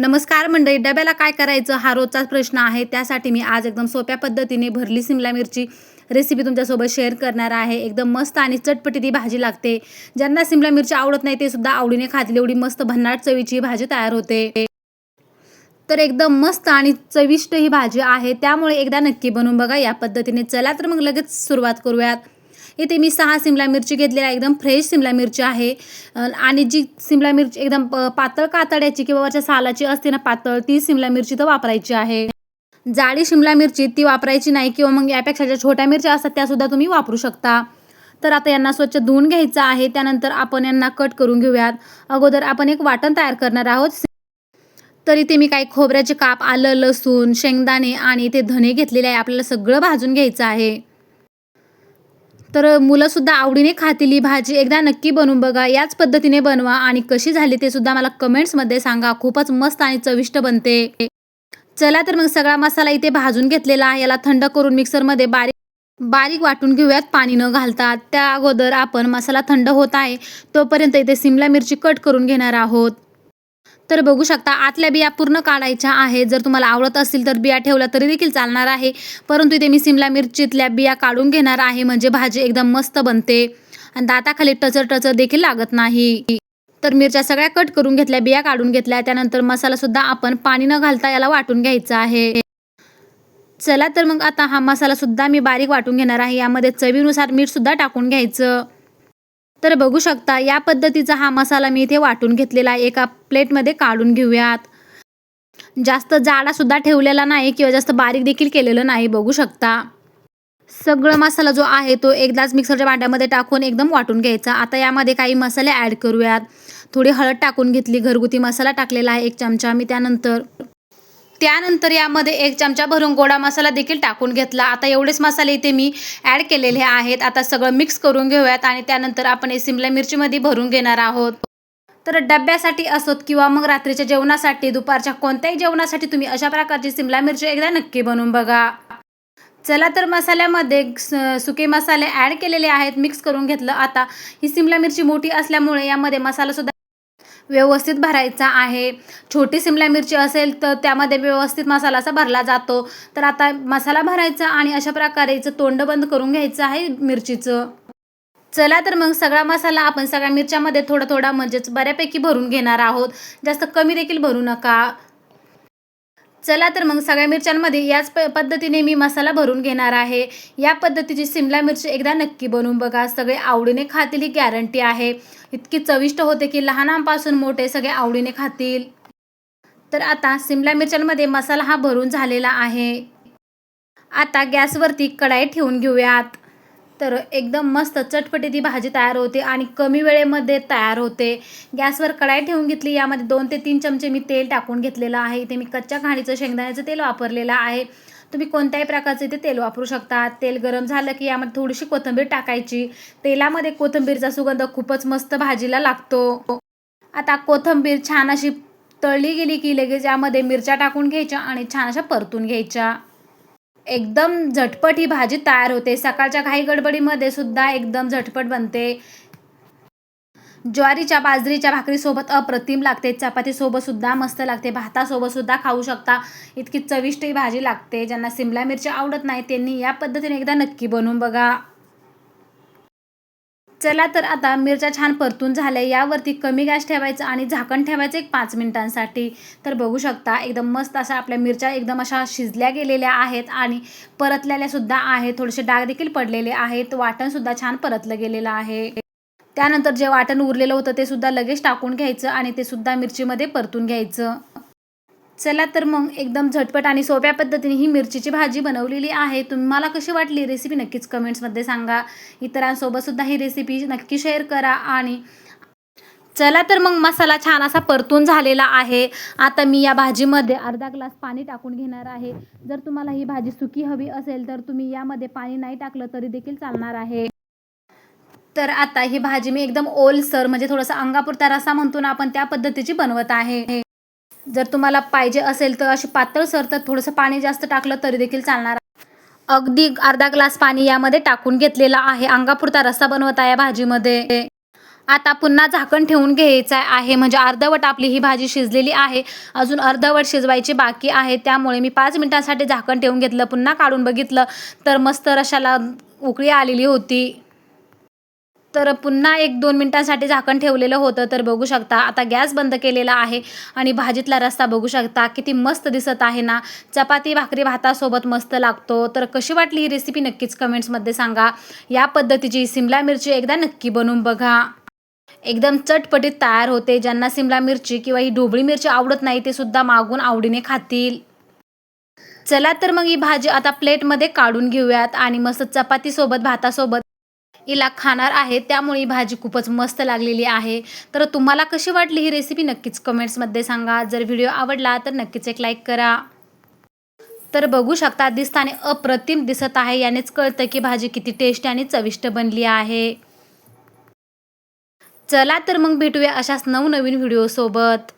नमस्कार मंडळी डब्याला काय करायचं? हा रोजचाच प्रश्न आहे. त्यासाठी मी आज एकदम सोप्या पद्धतीने भरली सिमला मिरची रेसिपी तुमच्यासोबत शेअर करणार आहे. एकदम मस्त आणि चटपटी ती भाजी लागते. ज्यांना सिमला मिरची आवडत नाही ते सुद्धा आवडीने खातील. एवढी मस्त भन्नाट चवीची भाजी तयार होते. तर एकदम मस्त आणि चविष्ट ही भाजी आहे. त्यामुळे एकदा नक्की बनवून बघा. या पद्धतीने चला तर मग लगेच सुरुवात करूयात. इथे मी सहा सिमला मिरची घेतलेल्या आहे एकदम फ्रेश सिमला मिरची आहे. आणि जी सिमला मिरची एकदम प- पातळ कातड्याची किंवा वरच्या सालाची असते ना पातळ ती सिमला मिरची तर वापरायची आहे. जाडी शिमला मिरची ती वापरायची नाही किंवा मग यापेक्षा ज्या छोट्या मिरच्या असतात त्यासुद्धा तुम्ही वापरू शकता. तर आता यांना स्वच्छ धुवून घ्यायचं आहे. त्यानंतर आपण यांना कट करून घेऊयात. अगोदर आपण एक वाटण तयार करणार आहोत. तर इथे मी काही खोबऱ्याचे काप आलं लसूण शेंगदाणे आणि इथे धने घेतलेले आहे. आपल्याला सगळं भाजून घ्यायचं आहे. तर मुलंसुद्धा आवडीने खातील ही भाजी. एकदा नक्की बनवून बघा. याच पद्धतीने बनवा आणि कशी झाली ते सुद्धा मला कमेंट्समध्ये सांगा. खूपच मस्त आणि चविष्ट बनते. चला तर मग सगळा मसाला इथे भाजून घेतलेला आहे. याला थंड करून मिक्सरमध्ये बारीक बारीक वाटून घेऊयात पाणी न घालता. त्या अगोदर आपण मसाला थंड होत आहे तोपर्यंत इथे सिमला मिरची कट करून घेणार आहोत. तर बघू शकता आतल्या बिया पूर्ण काढायच्या आहे जर तुम्हाला आवडत असतील तर बिया ठेवल्या तरी देखील चालणार आहे. परंतु इथे मी सिमला मिरचीतल्या बिया काढून घेणार आहे. म्हणजे भाजी एकदम मस्त बनते. आणि दाताखाली टचर टचर देखील लागत नाही. तर मिरच्या सगळ्या कट करून घेतल्या बिया काढून घेतल्या. त्यानंतर मसाला सुद्धा आपण पाणी न घालता याला वाटून घ्यायचा आहे. चला तर मग आता हा मसाला सुद्धा मी बारीक वाटून घेणार आहे. यामध्ये चवीनुसार मीठ सुद्धा टाकून घ्यायचं. तर बघू शकता या पद्धतीचा हा मसाला मी इथे वाटून घेतलेला आहे. एका प्लेटमध्ये काढून घेऊयात. जास्त जाडासुद्धा ठेवलेला नाही किंवा जास्त बारीक देखील केलेलं नाही बघू शकता. सगळं मसाला जो आहे तो एकदाच मिक्सरच्या भांड्यामध्ये टाकून एकदम वाटून घ्यायचा. आता यामध्ये काही मसाले ॲड करूयात. थोडी हळद टाकून घेतली घरगुती मसाला टाकलेला आहे एक चमचा. मी त्यानंतर त्यानंतर यामध्ये एक चमचा भरून गोडा मसाला देखील टाकून घेतला. आता एवढेच मसाले इथे मी ॲड केलेले आहेत. आता सगळं मिक्स करून घेऊयात आणि त्यानंतर आपण हे सिमला मिरचीमध्ये भरून घेणार आहोत. तर डब्यासाठी असोत किंवा मग रात्रीच्या जेवणासाठी दुपारच्या कोणत्याही जेवणासाठी तुम्ही अशा प्रकारची सिमला मिरची एकदा नक्की बनवून बघा. चला तर मसाल्यामध्ये सुके मसाले ॲड केलेले आहेत मिक्स करून घेतलं. आता ही सिमला मिरची मोठी असल्यामुळे यामध्ये मसालासुद्धा व्यवस्थित भरायचा आहे. छोटी सिमला मिरची असेल तर त्यामध्ये व्यवस्थित मसाला असा भरला जातो. तर आता मसाला भरायचा आणि अशा प्रकारे तोंड बंद करून घ्यायचं आहे मिरचीचं. चला तर मग सगळा मसाला आपण सगळ्या मिरच्यामध्ये थोडा थोडा म्हणजेच बऱ्यापैकी भरून घेणार आहोत. जास्त कमी देखील भरू नका. चला तर मग सगळ्या मिरच्यांमध्ये याच प पद्धतीने मी मसाला भरून घेणार आहे. या पद्धतीची सिमला मिरची एकदा नक्की बनवून बघा. सगळे आवडीने खातील ही गॅरंटी आहे. इतकी चविष्ट होते की लहानांपासून मोठे सगळे आवडीने खातील. तर आता सिमला मिरच्यांमध्ये मसाला हा भरून झालेला आहे. आता गॅसवरती कढाई ठेवून घेऊयात. तर एकदम मस्त चटपटी ती भाजी तयार होते आणि कमी वेळेमध्ये तयार होते. गॅसवर कढाई ठेवून घेतली. यामध्ये दोन ते तीन चमचे मी तेल टाकून घेतलेलं आहे. इथे मी कच्च्या खाणीचं शेंगदाण्याचं तेल वापरलेलं आहे. तुम्ही कोणत्याही प्रकारचं इथे तेल वापरू शकता. तेल गरम झालं की यामध्ये थोडीशी कोथिंबीर टाकायची. तेलामध्ये कोथिंबीरचा सुगंध खूपच मस्त भाजीला लागतो. आता कोथिंबीर छान अशी तळली गेली की लगेच यामध्ये मिरच्या टाकून घ्यायच्या आणि छान अशा परतून घ्यायच्या. एकदम झटपट ही भाजी तयार होते. सकाळच्या घाई गडबडीमध्ये सुद्धा एकदम झटपट बनते. ज्वारीच्या बाजरीच्या भाकरीसोबत अप्रतिम लागते. चपातीसोबत सुद्धा मस्त लागते. भातासोबत सुद्धा खाऊ शकता. इतकी चविष्ट ही भाजी लागते. ज्यांना सिमला मिरची आवडत नाही त्यांनी या पद्धतीने एकदा नक्की बनवून बघा. चला तर आता मिरच्या छान परतून झाल्या. यावरती कमी गॅस ठेवायचं आणि झाकण ठेवायचं एक पाच मिनिटांसाठी. तर बघू शकता एकदम मस्त अशा आपल्या मिरच्या एकदम अशा शिजल्या गेलेल्या आहेत आणि परतलेल्या सुद्धा आहेत. थोडेसे डाग देखील पडलेले आहेत. वाटणसुद्धा छान परतलं गेलेलं आहे. त्यानंतर जे वाटण उरलेलं होतं ते सुद्धा लगेच टाकून घ्यायचं आणि ते सुद्धा मिरचीमध्ये परतून घ्यायचं. चला तर मग एकदम झटपट आणि सोप्या पद्धतीने ही मिरचीची भाजी बनवलेली आहे. तुम्हाला कशी वाटली रेसिपी नक्कीच कमेंट्समध्ये सांगा. इतरांसोबतसुद्धा ही रेसिपी नक्की शेअर करा आणि चला तर मग मसाला छान असा परतून झालेला आहे. आता मी या भाजीमध्ये अर्धा ग्लास पाणी टाकून घेणार आहे. जर तुम्हाला ही भाजी सुकी हवी असेल तर तुम्ही यामध्ये पाणी नाही टाकलं तरी देखील चालणार आहे. तर आता ही भाजी मी एकदम ओलसर म्हणजे थोडासा अंगापुरता रसा म्हणतो ना आपण त्या पद्धतीची बनवत आहे. जर तुम्हाला पाहिजे असेल तर अशी पातळसर तर थोडंसं पाणी जास्त टाकलं तरी देखील चालणार अगदी अर्धा ग्लास पाणी यामध्ये टाकून घेतलेला आहे. अंगापुरता रस्सा बनवत आहे भाजीमध्ये. आता पुन्हा झाकण ठेवून घ्यायचं आहे. म्हणजे अर्धवट आपली ही भाजी शिजलेली आहे. अजून अर्धवट शिजवायची बाकी आहे. त्यामुळे मी पाच मिनिटांसाठी झाकण ठेवून घेतलं. पुन्हा काढून बघितलं तर मस्त रशाला उकळी आलेली होती. तर पुन्हा एक दोन मिनटांसाठी झाकण ठेवलेलं होतं तर बघू शकता. आता गॅस बंद केलेला आहे आणि भाजीतला रस्ता बघू शकता. किती मस्त दिसत आहे ना. चपाती भाकरी भातासोबत मस्त लागतो. तर कशी वाटली ही रेसिपी नक्कीच कमेंट्समध्ये सांगा. या पद्धतीची सिमला मिरची एकदा नक्की बनवून बघा. एकदम चटपटीत तयार होते. ज्यांना सिमला मिरची किंवा ही ढोबळी मिरची आवडत नाही ते सुद्धा मागून आवडीने खातील. चला तर मग ही भाजी आता प्लेटमध्ये काढून घेऊयात आणि मस्त चपातीसोबत भातासोबत हिला खाणार आहे. त्यामुळे ही भाजी खूपच मस्त लागलेली आहे. तर तुम्हाला कशी वाटली ही रेसिपी नक्कीच कमेंट्समध्ये सांगा. जर व्हिडिओ आवडला तर नक्कीच एक लाईक करा. तर बघू शकता दिसताने अप्रतिम दिसत आहे. यानेच कळतं की भाजी किती टेस्टी आणि चविष्ट बनली आहे. चला तर मग भेटूया अशाच नवनवीन व्हिडिओसोबत